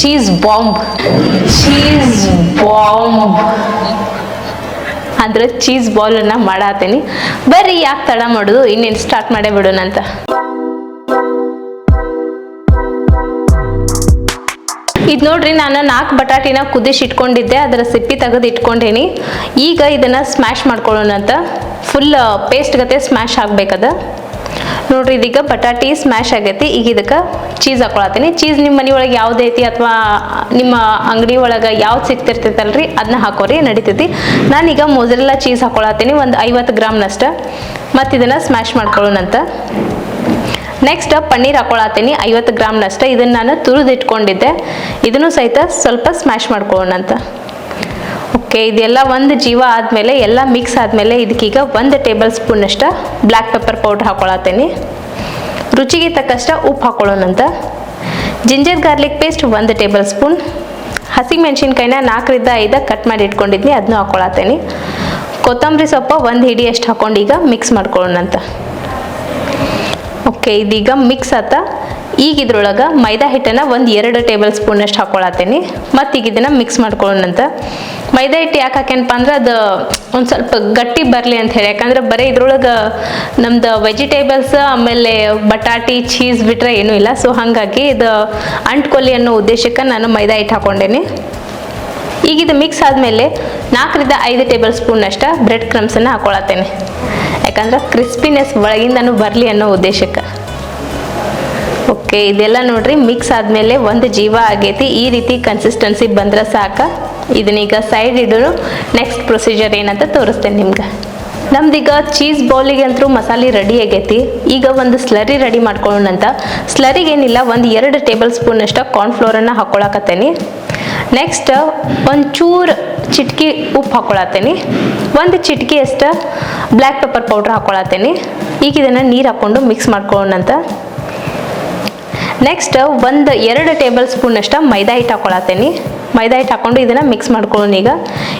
Cheese bomb cheese bomb ಅಂದ್ರೆ cheese ಬಾಲನ್ನು ಮಾಡಾತೀನಿ. ಬರ್ರಿ, ಯಾಕೆ ತಡ ಮಾಡೋದು? ಇನ್ನೇನು ಸ್ಟಾರ್ಟ್ ಮಾಡೇ ಬಿಡೋಣ ಅಂತ. ಇದು ನೋಡ್ರಿ, ನಾನು ನಾಲ್ಕು ಬಟಾಟಿನ ಕುದಿಸಿ ಇಟ್ಕೊಂಡಿದ್ದೆ. ಅದರ ಸಿಪ್ಪಿ ತೆಗೆದು ಇಟ್ಕೊಂಡೇನಿ. ಈಗ ಇದನ್ನು ಸ್ಮ್ಯಾಶ್ ಮಾಡ್ಕೊಳ್ಳೋಣ ಅಂತ. ಫುಲ್ ಪೇಸ್ಟ್ ಗತೆ ಸ್ಮ್ಯಾಶ್ ಆಗ್ಬೇಕದ. ನೋಡ್ರಿ, ಇದೀಗ ಬಟಾಟಿ ಸ್ಮ್ಯಾಶ್ ಆಗೈತಿ. ಈಗ ಇದಕ್ಕೆ ಚೀಸ್ ಹಾಕೊಳತ್ತೀನಿ. ಚೀಸ್ ನಿಮ್ಮ ಮನೆ ಒಳಗೆ ಯಾವ್ದು ಐತಿ ಅಥವಾ ನಿಮ್ಮ ಅಂಗಡಿ ಒಳಗೆ ಯಾವ್ದು ಸಿಗ್ತಿರ್ತೈತಲ್ರಿ ಅದನ್ನ ಹಾಕೋರಿ, ನಡಿತೈತಿ. ನಾನೀಗ ಮೊಸರೆಲ್ಲ ಚೀಸ್ ಹಾಕೊಳತ್ತೀನಿ, ಒಂದು ಐವತ್ತು ಗ್ರಾಮ್ನಷ್ಟ. ಮತ್ತು ಇದನ್ನು ಸ್ಮ್ಯಾಶ್ ಮಾಡ್ಕೊಳ್ಳೋಣಂತ. ನೆಕ್ಸ್ಟ್ ಪನ್ನೀರ್ ಹಾಕೊಳತ್ತೀನಿ, ಐವತ್ತು ಗ್ರಾಮ್ನಷ್ಟ. ಇದನ್ನು ನಾನು ತುರಿದಿಟ್ಕೊಂಡಿದ್ದೆ. ಇದನ್ನು ಸಹಿತ ಸ್ವಲ್ಪ ಸ್ಮ್ಯಾಶ್ ಮಾಡ್ಕೊಳ್ಳೋಣಂತ. ಓಕೆ ಇದೆಲ್ಲ ಒಂದು ಜೀವ ಆದಮೇಲೆ, ಎಲ್ಲ ಮಿಕ್ಸ್ ಆದಮೇಲೆ, ಇದಕ್ಕೀಗ ಒಂದು ಟೇಬಲ್ ಸ್ಪೂನಷ್ಟು ಬ್ಲ್ಯಾಕ್ ಪೆಪ್ಪರ್ ಪೌಡ್ರ್ ಹಾಕೊಳತ್ತೀನಿ. ರುಚಿಗೆ ತಕ್ಕಷ್ಟು ಉಪ್ಪು ಹಾಕೊಳ್ಳೋಣಂತ ಜಿಂಜರ್ ಗಾರ್ಲಿಕ್ ಪೇಸ್ಟ್ ಒಂದು ಟೇಬಲ್ ಸ್ಪೂನ್ ಹಸಿ ಮೆಣಸಿನ್ಕಾಯಿನ ನಾಲ್ಕರಿಂದ ಐದ ಕಟ್ ಮಾಡಿ ಇಟ್ಕೊಂಡಿದ್ನಿ ಅದನ್ನು ಹಾಕೊಳತ್ತೀನಿ. ಕೊತ್ತಂಬರಿ ಸೊಪ್ಪು ಒಂದು ಹಿಡಿಯಷ್ಟು ಹಾಕೊಂಡು ಈಗ ಮಿಕ್ಸ್ ಮಾಡ್ಕೊಳ್ಳೋಣಂತ ಓಕೆ ಇದೀಗ ಮಿಕ್ಸ್ ಆತ. ಈಗ ಇದ್ರೊಳಗೆ ಮೈದಾ ಹಿಟ್ಟನ್ನು ಒಂದು ಎರಡು ಟೇಬಲ್ ಸ್ಪೂನಷ್ಟು ಹಾಕೊಳತ್ತೀನಿ. ಮತ್ತು ಈಗ ಇದನ್ನು ಮಿಕ್ಸ್ ಮಾಡ್ಕೊಳ್ಳೋಣಂತ ಮೈದಾ ಹಿಟ್ಟು ಯಾಕೆ ಹಾಕ್ಯನಪ್ಪ ಅಂದ್ರೆ ಅದು ಒಂದು ಸ್ವಲ್ಪ ಗಟ್ಟಿ ಬರಲಿ ಅಂತ ಹೇಳಿ. ಯಾಕಂದ್ರೆ ಬರೀ ಇದ್ರೊಳಗೆ ನಮ್ದು ವೆಜಿಟೇಬಲ್ಸ್ ಆಮೇಲೆ ಬಟಾಟಿ ಚೀಸ್ ಬಿಟ್ರೆ ಏನೂ ಇಲ್ಲ. ಸೊ ಹಾಗಾಗಿ ಇದು ಅಂಟ್ಕೊಲ್ಲಿ ಅನ್ನೋ ಉದ್ದೇಶಕ್ಕೆ ನಾನು ಮೈದಾ ಹಿಟ್ಟು ಹಾಕ್ಕೊಂಡೇನಿ ಈಗ ಇದು ಮಿಕ್ಸ್ ಆದಮೇಲೆ ನಾಲ್ಕರಿಂದ ಐದು ಟೇಬಲ್ ಸ್ಪೂನಷ್ಟು ಬ್ರೆಡ್ ಕ್ರಮ್ಸನ್ನು ಹಾಕೊಳತ್ತೇನೆ. ಯಾಕಂದ್ರೆ ಕ್ರಿಸ್ಪಿನೆಸ್ ಒಳಗಿಂದನೂ ಬರಲಿ ಅನ್ನೋ ಉದ್ದೇಶಕ್ಕೆ. ಓಕೆ, ಇದೆಲ್ಲ ನೋಡ್ರಿ ಮಿಕ್ಸ್ ಆದಮೇಲೆ ಒಂದು ಜೀವ ಆಗೈತಿ. ಈ ರೀತಿ ಕನ್ಸಿಸ್ಟೆನ್ಸಿ ಬಂದ್ರೆ ಸಾಕ. ಇದನ್ನೀಗ ಸೈಡ್ ಇಡೋರು ನೆಕ್ಸ್ಟ್ ಪ್ರೊಸೀಜರ್ ಏನಂತ ತೋರಿಸ್ತೇನೆ ನಿಮ್ಗೆ. ನಮ್ದೀಗ ಚೀಸ್ ಬೌಲಿಗೆ ಅಂತೂ ಮಸಾಲೆ ರೆಡಿ ಆಗೈತಿ. ಈಗ ಒಂದು ಸ್ಲರಿ ರೆಡಿ ಮಾಡ್ಕೊಳ್ಳೋಣಂತ ಸ್ಲರಿಗೆ ಏನಿಲ್ಲ, ಒಂದು ಎರಡು ಟೇಬಲ್ ಸ್ಪೂನ್ ಸ್ಪೂನಷ್ಟು ಕಾರ್ನ್ಫ್ಲೋರನ್ನು ಹಾಕ್ಕೊಳಕತ್ತೇನಿ ನೆಕ್ಸ್ಟ್ ಒಂಚೂರು ಚಿಟ್ಕಿ ಉಪ್ಪು ಹಾಕೊಳತ್ತೇನೆ. ಒಂದು ಚಿಟ್ಕಿ ಅಷ್ಟು ಬ್ಲ್ಯಾಕ್ ಪೆಪ್ಪರ್ ಪೌಡ್ರ್ ಹಾಕೊಳತ್ತೇನಿ. ಈಗ ಇದನ್ನು ನೀರು ಹಾಕ್ಕೊಂಡು ಮಿಕ್ಸ್ ಮಾಡ್ಕೊಳ್ಳೋಣಂತ ನೆಕ್ಸ್ಟ್ ಒಂದು, ಎರಡು ಟೇಬಲ್ ಸ್ಪೂನಷ್ಟು ಮೈದಾ ಹಿಟ್ಟು ಹಾಕೊಳತ್ತೇನಿ. ಮೈದಾ ಹಿಟ್ಟು ಹಾಕೊಂಡು ಇದನ್ನು ಮಿಕ್ಸ್ ಮಾಡ್ಕೊಳ್ಳೋಣ ಈಗ.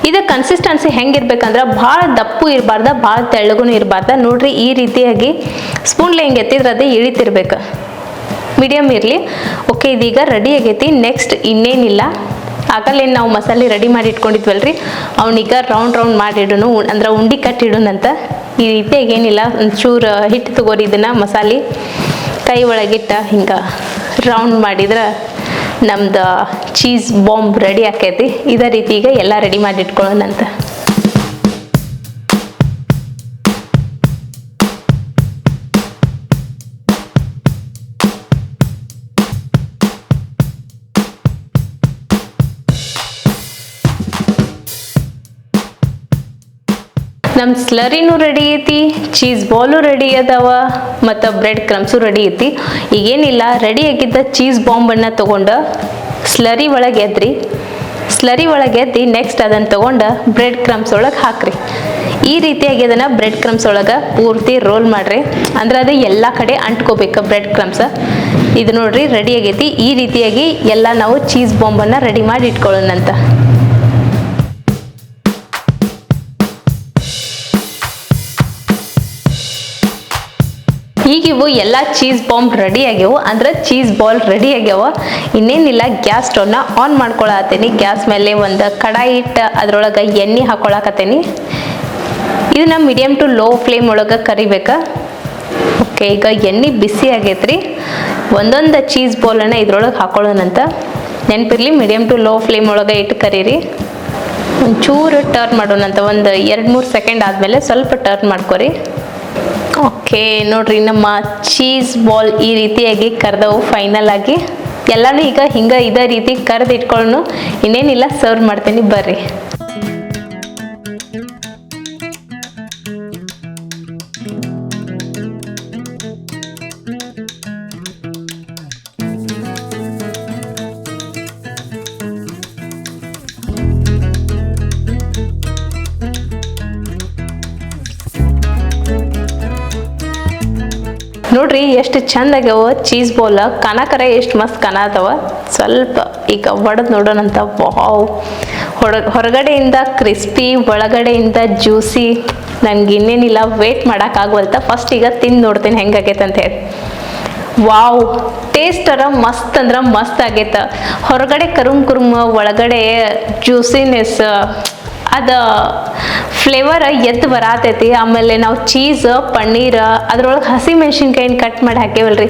ಇದು ಕನ್ಸಿಸ್ಟೆನ್ಸಿ ಹೆಂಗಿರ್ಬೇಕಂದ್ರೆ ಭಾಳ ದಪ್ಪು ಇರಬಾರ್ದ, ಭಾಳ ತೆಳ್ಳಗೂ ಇರಬಾರ್ದ. ನೋಡ್ರಿ, ಈ ರೀತಿಯಾಗಿ ಸ್ಪೂನ್ಲೆ ಹಿಂಗೆ ಎತ್ತಿದ್ರೆ ಅದು ಇಳಿತಿರ್ಬೇಕು. ಮೀಡಿಯಮ್ ಇರಲಿ. ಓಕೆ ಇದೀಗ ರೆಡಿ ಆಗೈತಿ. ನೆಕ್ಸ್ಟ್ ಇನ್ನೇನಿಲ್ಲ. ಆಗಲ್ಲೇನು ನಾವು ಮಸಾಲೆ ರೆಡಿ ಮಾಡಿ ಇಟ್ಕೊಂಡಿದ್ವಲ್ರಿ. ಅವನೀಗ ರೌಂಡ್ ರೌಂಡ್ ಮಾಡಿಡೋನು ಅಂದ್ರೆ ಉಂಡಿ ಕಟ್ಟಿಡೋಣಂತ ಈ ರೀತಿಯಾಗಿ ಏನಿಲ್ಲ. ಒಂಚೂರು ಹಿಟ್ಟು ತಗೋರಿ ಇದನ್ನು ಮಸಾಲೆ. ಕೈ ಒಳಗಿಟ್ಟ ಹಿಂಗೆ ರೌಂಡ್ ಮಾಡಿದ್ರೆ ನಮ್ದು ಚೀಸ್ ಬಾಂಬ್ ರೆಡಿ ಆಕೈತಿ. ಇದೇ ರೀತಿ ಈಗ ಎಲ್ಲ ರೆಡಿ ಮಾಡಿ ನಮ್ಮ ಸ್ಲರಿನೂ ರೆಡಿ ಐತಿ ಚೀಸ್ ಬಾಲು ರೆಡಿ ಅದಾವ, ಮತ್ತು ಬ್ರೆಡ್ ಕ್ರಮ್ಸು ರೆಡಿ ಐತಿ. ಈಗೇನಿಲ್ಲ ರೆಡಿ ಆಗಿದ್ದ ಚೀಸ್ ಬಾಂಬನ್ನು ತೊಗೊಂಡು ಸ್ಲರಿ ಒಳಗೆ ಎದ್ರಿ. ಸ್ಲರಿ ಒಳಗೆ ಎದ್ದು ನೆಕ್ಸ್ಟ್ ಅದನ್ನು ತೊಗೊಂಡು ಬ್ರೆಡ್ ಕ್ರಮ್ಸ್ ಒಳಗೆ ಹಾಕ್ರಿ. ಈ ರೀತಿಯಾಗಿ ಅದನ್ನು ಬ್ರೆಡ್ ಕ್ರಮ್ಸ್ ಒಳಗೆ ಪೂರ್ತಿ ರೋಲ್ ಮಾಡಿರಿ. ಅಂದ್ರೆ ಅದು ಎಲ್ಲ ಕಡೆ ಅಂಟ್ಕೋಬೇಕು ಬ್ರೆಡ್ ಕ್ರಮ್ಸ್ ಇದು ನೋಡ್ರಿ ರೆಡಿ ಆಗೈತಿ. ಈ ರೀತಿಯಾಗಿ ಎಲ್ಲ ನಾವು ಚೀಸ್ ಬಾಂಬನ್ನು ರೆಡಿ ಮಾಡಿ ಇಟ್ಕೊಳ್ಳೋಣಂತ. ಈಗ ಇವು ಎಲ್ಲ ಚೀಸ್ ಬಾಂಬ್ ರೆಡಿ ಆಗ್ಯಾವು. ಅಂದ್ರೆ ಚೀಸ್ ಬಾಲ್ ರೆಡಿ ಆಗ್ಯಾವ. ಇನ್ನೇನಿಲ್ಲ ಗ್ಯಾಸ್ ಸ್ಟವ್ನ ಆನ್ ಮಾಡ್ಕೊಳತ್ತೀನಿ ಗ್ಯಾಸ್ ಮೇಲೆ ಒಂದು ಕಡಾಯಿ ಇಟ್ಟು ಅದ್ರೊಳಗೆ ಎಣ್ಣೆ ಹಾಕೊಳಕತ್ತೀನಿ. ಇದನ್ನ ಮೀಡಿಯಮ್ ಟು ಲೋ ಫ್ಲೇಮ್ ಒಳಗೆ ಕರಿಬೇಕಾ. ಓಕೆ ಈಗ ಎಣ್ಣೆ ಬಿಸಿ ಆಗೈತ್ರಿ. ಒಂದೊಂದು ಚೀಸ್ ಬಾಲನ್ನು ಇದ್ರೊಳಗೆ ಹಾಕೊಳ್ಳೋಣಂತ ನೆನಪಿರಲಿ ಮೀಡಿಯಮ್ ಟು ಲೋ ಫ್ಲೇಮ್ ಒಳಗೆ ಇಟ್ಟು ಕರೀರಿ. ಒಂಚೂರು ಟರ್ನ್ ಮಾಡೋಣಂತ, ಒಂದು ಎರಡು ಮೂರು ಸೆಕೆಂಡ್ ಆದಮೇಲೆ ಸ್ವಲ್ಪ ಟರ್ನ್ ಮಾಡ್ಕೊರಿ. ಓಕೆ, ನೋಡ್ರಿ ನಮ್ಮ ಚೀಸ್ ಬಾಲ್ ಈ ರೀತಿಯಾಗಿ ಕರೆದವು ಫೈನಲ್ ಆಗಿ. ಎಲ್ಲಾನು ಈಗ ಹಿಂಗೆ ಇದೇ ರೀತಿ ಕರ್ದು ಇನ್ನೇನಿಲ್ಲ ಸರ್ವ್ ಮಾಡ್ತೀನಿ, ಬರ್ರಿ. ನೋಡ್ರಿ, ಎಷ್ಟು ಚಂದ ಆಗ್ಯಾವ ಚೀಸ್ ಬೋಲ ಕನಕರ ಎಷ್ಟು ಮಸ್ತ್ ಕನ ಅದಾವ. ಸ್ವಲ್ಪ ಈಗ ಒಡೆದು ನೋಡೋಣಂತ. ವಾವ್ ಹೊರ, ಹೊರಗಡೆಯಿಂದ ಕ್ರಿಸ್ಪಿ ಒಳಗಡೆಯಿಂದ ಜ್ಯೂಸಿ ನಂಗೆ ಇನ್ನೇನಿಲ್ಲ ವೇಟ್ ಮಾಡೋಕ್ಕಾಗವಲ್ತ ಫಸ್ಟ್ ಈಗ ತಿಂದು ನೋಡ್ತೀನಿ ಹೆಂಗಾಗೈತೆ ಅಂತ ಹೇಳಿ. ವಾವ್ ಟೇಸ್ಟರ ಮಸ್ತ್ ಅಂದ್ರೆ ಮಸ್ತ್ ಆಗೈತ. ಹೊರಗಡೆ ಕರುಮ್ ಕುರುಮ್, ಒಳಗಡೆ ಜ್ಯೂಸಿನೆಸ್ ಅದ ಫ್ಲೇವರ್ ಎದ್ದು ಬರಾತೈತಿ. ಆಮೇಲೆ ನಾವು ಚೀಸ್ ಪನ್ನೀರ್, ಅದ್ರೊಳಗೆ ಹಸಿ ಮೆಣಸಿನ್ಕಾಯಿನ ಕಟ್ ಮಾಡಿ ಹಾಕೇವಲ್ರಿ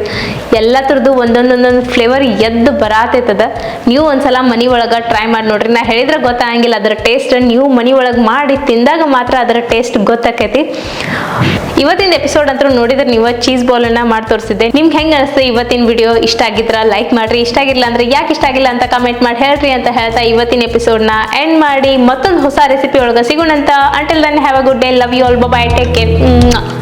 ಎಲ್ಲ ಥರದ್ದು ಒಂದೊಂದೊಂದೊಂದು ಫ್ಲೇವರ್ ಎದ್ದು ಬರಾತೈತದ. ನೀವು ಒಂದ್ಸಲ ಮನಿ ಒಳಗೆ ಟ್ರೈ ಮಾಡಿ ನೋಡ್ರಿ. ನಾ ಹೇಳಿದ್ರೆ ಗೊತ್ತಾಗಂಗಿಲ್ಲ. ಅದರ ಟೇಸ್ಟ್ ನೀವು ಮನಿ ಒಳಗೆ ಮಾಡಿ ತಿಂದಾಗ ಮಾತ್ರ ಅದರ ಟೇಸ್ಟ್ ಗೊತ್ತಾಕೈತಿ. ಇವತ್ತಿನ ಎಪಿಸೋಡ್ ಅಂತೂ ನೋಡಿದ್ರೆ ನೀವು ಚೀಸ್ ಬೌಲನ್ನು ಮಾಡಿ ತೋರಿಸಿದ್ದೆ. ನಿಮ್ಗೆ ಹೆಂಗೆ ಅನಿಸ್ತು ಇವತ್ತಿನ ವಿಡಿಯೋ ಇಷ್ಟ ಆಗಿದ್ರ ಲೈಕ್ ಮಾಡ್ರಿ. ಇಷ್ಟ ಆಗಿಲ್ಲ ಅಂದ್ರೆ ಯಾಕೆ ಇಷ್ಟ ಆಗಿಲ್ಲ ಅಂತ ಕಮೆಂಟ್ ಮಾಡಿ ಹೇಳ್ರಿ ಅಂತ ಹೇಳ್ತಾ ಇವತ್ತಿನ ಎಪಿಸೋಡ್ನ ಎಂಡ್ ಮಾಡಿ. ಮತ್ತೊಂದು ಹೊಸ ರೆಸಿಪಿ ಒಳಗೆ ಸಿಗೋಣಂತ Until then, have a good day. Love you all. Bye bye. Take care.